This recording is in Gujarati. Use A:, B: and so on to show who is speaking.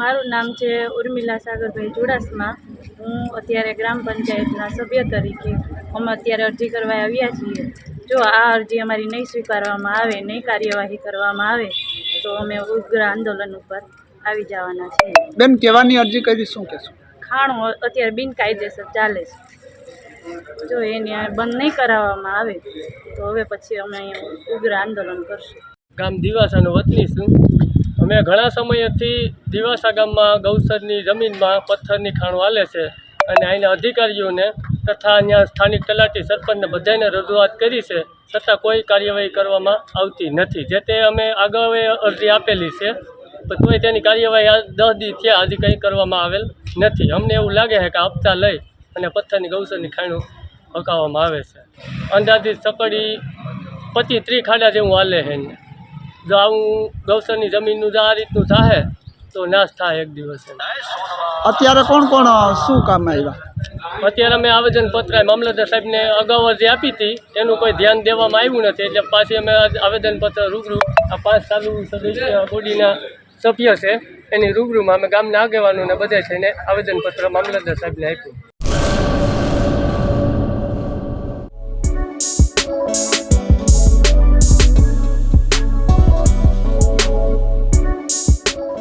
A: મારું નામ છે ઉર્મિલા સાગરભાઈ ચુડાસમા. હું અત્યારે ગ્રામ પંચાયતના સભ્ય તરીકે અમે અત્યારે અરજી કરવા આવ્યા છીએ. જો આ અરજી અમારી નહીં સ્વીકારવામાં આવે નહીં કાર્યવાહી કરવામાં આવે તો અમે ઉગ્ર આંદોલન ઉપર આવી જવાના છીએ.
B: બેન કહેવાની અરજી કરી શું કહેશું?
A: ખાણું અત્યારે બિનકાયદેસર ચાલે છે. જો એને બંધ નહીં કરાવવામાં આવે તો હવે પછી અમે ઉગ્ર આંદોલન કરશું.
C: ગામ દિવાસાનો વતની છું. અમે ઘણા સમયથી દિવાસા ગામમાં ગૌસરની જમીનમાં પથ્થરની ખાણો હાલે છે અને અહીંના અધિકારીઓને તથા અહીંયા સ્થાનિક તલાટી સરપંચને બધાને રજૂઆત કરી છે છતાં કોઈ કાર્યવાહી કરવામાં આવતી નથી. જે તે અમે અગાઉ અરજી આપેલી છે તોય તેની કાર્યવાહી દસ દી થયા હજી કંઈ કરવામાં આવેલ નથી. અમને એવું લાગે છે કે હપ્તા લઈ અને પથ્થરની ગૌસરની ખાણું હકાવવામાં આવે છે. અંદાજિત સકડી પચીસ ત્રીસ ખાડા જેવું હાલે છે. એને જો આવું ગૌસરની જમીનનું જો આ રીતનું થાય તો નાશ થાય એક દિવસે
B: અત્યારે કોણ કોણ શું કામ આવ્યા
C: અત્યારે અમે આવેદનપત્ર મામલતદાર સાહેબને અગાઉ અરજી આપી હતી એનું કોઈ ધ્યાન દેવામાં આવ્યું નથી. એટલે પાછી અમે આવેદન આવેદનપત્ર રૂબરૂ આ પાંચ ચાલુ સદસ્ય બોડીના સભ્ય છે એની રૂબરૂમાં અમે ગામના આગેવાનોને બધા થઈને આવેદનપત્ર મામલતદાર સાહેબને આપ્યું.